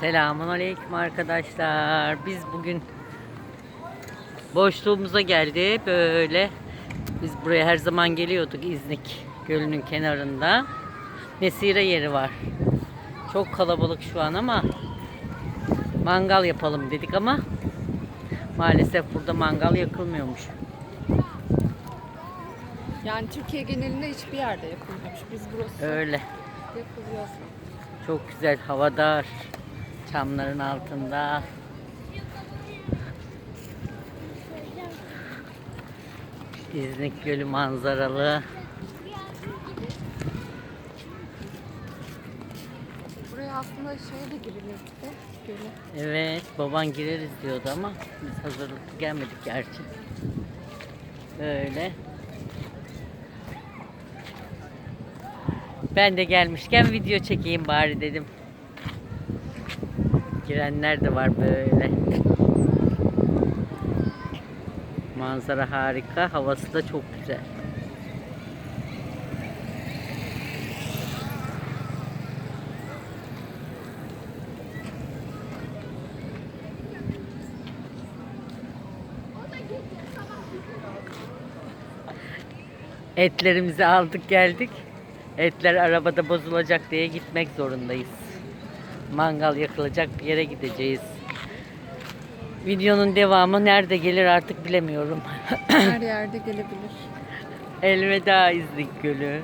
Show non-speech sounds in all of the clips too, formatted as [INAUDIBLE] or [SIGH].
Selamun aleyküm arkadaşlar. Biz bugün boşluğumuza geldi böyle. Biz buraya her zaman geliyorduk İznik Gölü'nün kenarında. Mesire yeri var. Çok kalabalık şu an ama mangal yapalım dedik ama maalesef burada mangal yakılmıyormuş. Yani Türkiye genelinde hiçbir yerde yapılmıyormuş. Biz burası Öyle. Çok güzel havadar. Çamların altında. İznik Gölü manzaralı. Buraya aslında de girilirdi. Göle. Evet, baban gireriz diyordu ama biz hazırlıklı gelmedik gerçi. Böyle. Ben de gelmişken video çekeyim bari dedim. Girenler de var böyle. Manzara harika, havası da çok güzel. Etlerimizi aldık geldik. Etler arabada bozulacak diye gitmek zorundayız. Mangal yakılacak bir yere gideceğiz. Videonun devamı nerede gelir artık bilemiyorum. Her [COUGHS] yerde gelebilir. Elveda İznik Gölü.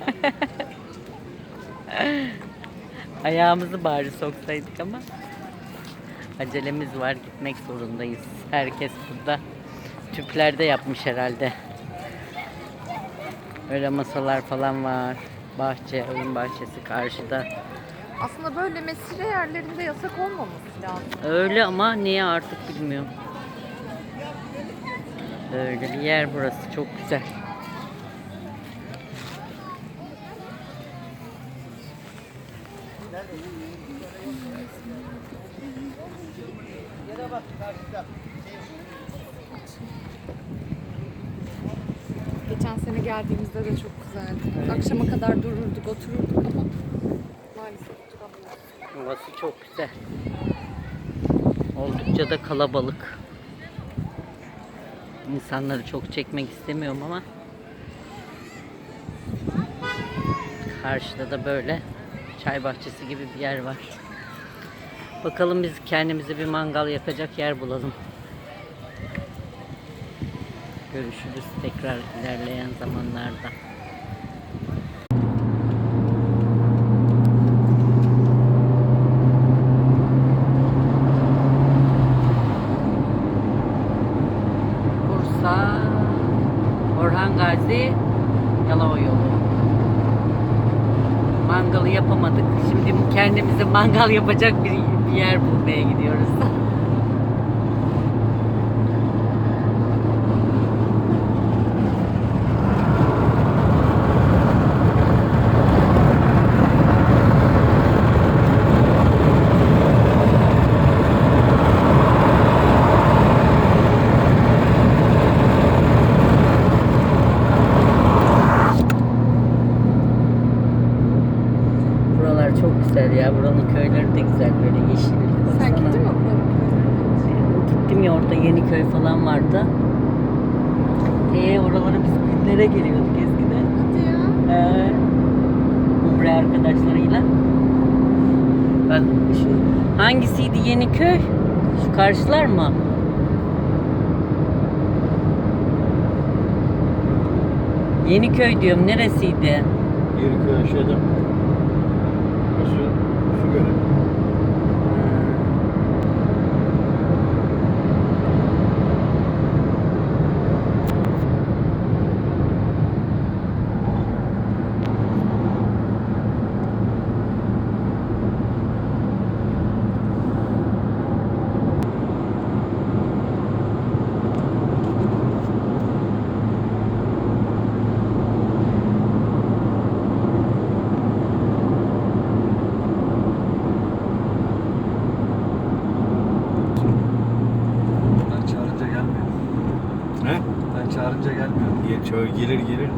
[LAUGHS] Ayağımızı bari soksaydık ama acelemiz var gitmek zorundayız. Herkes burada tüplerde yapmış herhalde. Öyle masalar falan var. Bahçe, oyun bahçesi karşıda. Aslında böyle mesire yerlerinde yasak olmaması lazım. Öyle ama niye artık bilmiyorum. Böyle bir yer burası çok güzel. Geçen sene geldiğimizde de çok güzeldi. Akşama kadar dururduk, otururduk ama maalesef duramıyoruz. Havası çok güzel. Oldukça da kalabalık. İnsanları çok çekmek istemiyorum ama karşıda da böyle çay bahçesi gibi bir yer var. Bakalım biz kendimize bir mangal yakacak yer bulalım. Görüşürüz tekrar ilerleyen zamanlarda. Bursa, Orhan Gazi, Yalova yolu. Mangalı yapamadık. Şimdi kendimize mangal yapacak bir, bir yer bulmaya gidiyoruz. [LAUGHS] Buralar çok güzel. Buranın köyleri de güzel böyle yeşil. Sen gittin mi buranın Gittim ya orada Yeniköy falan vardı. Ee oralara biz günlere geliyorduk eskiden. Hadi ya. Ee, Umre arkadaşlarıyla. Bak şu hangisiydi Yeniköy? Şu karşılar mı? Yeniköy diyorum neresiydi? Yeri aşağıda. Burası su gölü. Ben çağırınca gelmiyor. He? Ben çağırınca çağır, gelir gelir.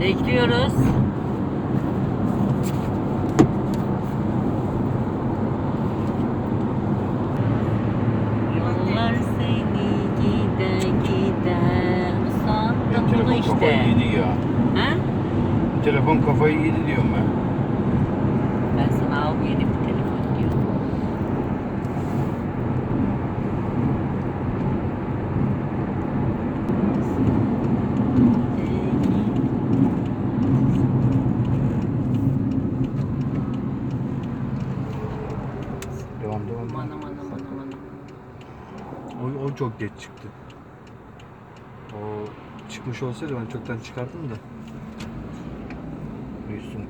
Bekliyoruz. Yollar seni gide gide telefon bunu kafayı işte. yedi ya. Ha? Telefon kafayı yedi diyorum ben. Ben sana al yeni bir telefon diyorum. Devam devam. Aman devam. aman aman aman. O, o çok geç çıktı. O çıkmış olsaydı ben çoktan çıkardım da. Duysun.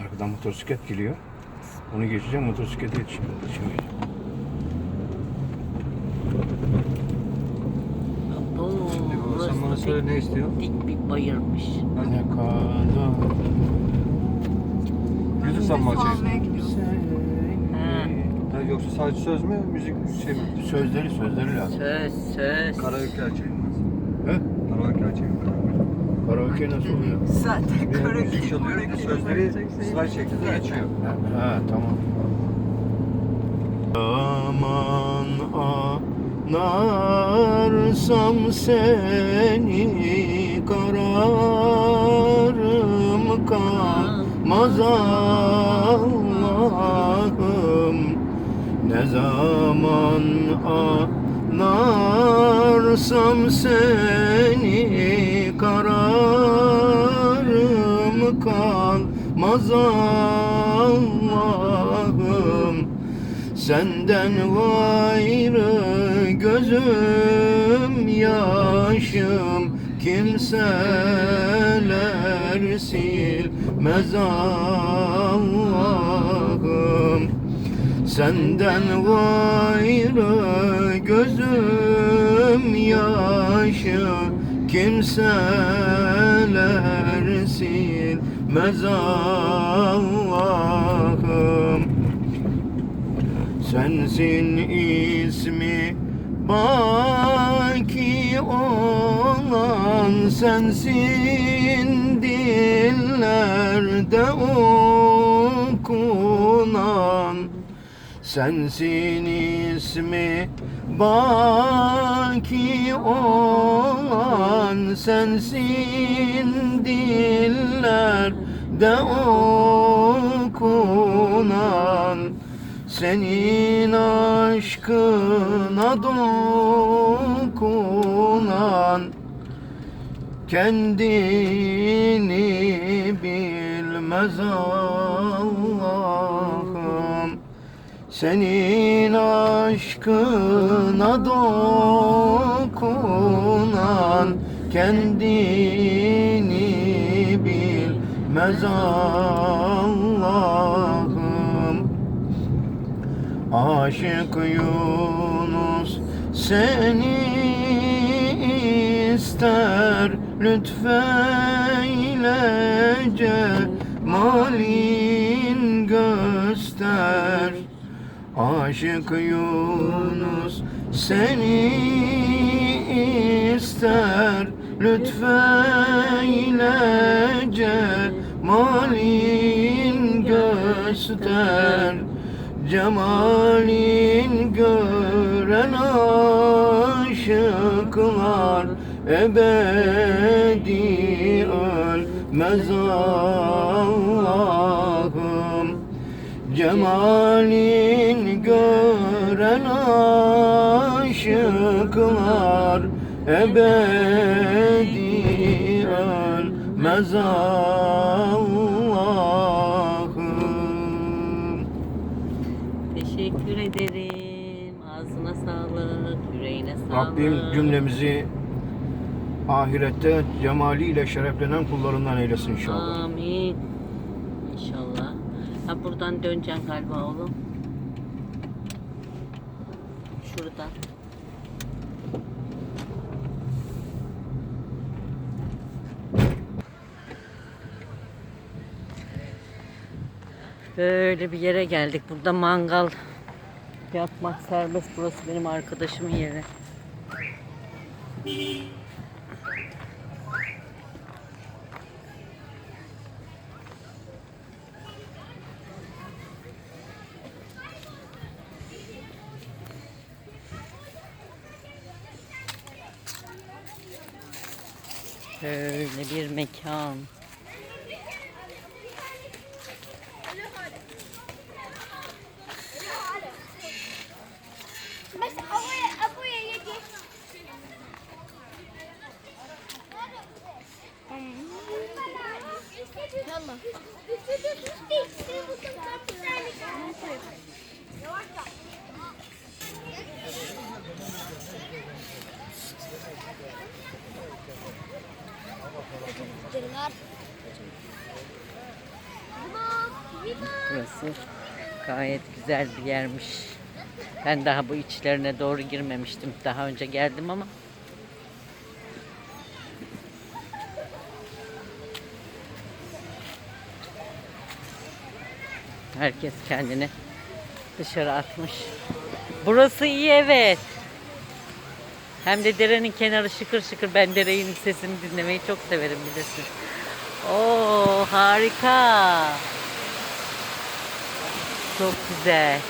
Arkadan motosiklet geliyor. Onu geçeceğim motosiklete baba sen bana söyle ne istiyorsun? dik bir bayırmış. Ne kadar YouTube'dan mı açayım? Ha. Yoksa sadece söz mü, müzik şey mi? Sözleri sözleri lazım. Söz söz. Karaoke açayım. He? Karaoke açayım. Karaoke nasıl oluyor? Zaten Bir müzik çalıyor, bir de sözleri slide şeklinde geçiyor. Ha tamam. Aman anarsam seni kararım kalmaz Allah'ım Ne zaman anarsam seni kararım kalmaz Allah'ım. Senden gayrı gözüm yaşım kimseler silmez Allah'ım Senden gayrı gözüm yaşı kimseler silmez Allah'ım. Sensin ismi baki olan sensin. Dillerde okunan Sensin ismi baki olan sensin. Dillerde okunan senin aşkına dokunan Kendini bilmez Allah'ım Senin aşkına dokunan Kendini bilmez Allah'ım Aşık Yunus seni ister lütfeyle cemalin göster Aşık Yunus seni ister. Lütfeyle cemalin göster. Cemalin gören aşıklar ebedi ölmez Allah'ım. Cemalin gören aşıklar ebedi ölmez Allah'ım Teşekkür ederim. Ağzına sağlık, yüreğine sağlık. Rabbim cümlemizi ahirette cemaliyle şereflenen kullarından eylesin inşallah. Amin. İnşallah. Ha buradan döneceksin galiba oğlum. Şuradan. Böyle bir yere geldik. Burada mangal yapmak serbest. Burası benim arkadaşımın yeri. Şöyle bir mekan. Thank you. Burası gayet güzel bir yermiş. Ben daha bu içlerine doğru girmemiştim. Daha önce geldim ama. Herkes kendini dışarı atmış. Burası iyi evet. Hem de derenin kenarı şıkır şıkır. Ben derenin sesini dinlemeyi çok severim bilirsin. Oo harika. Çok güzel.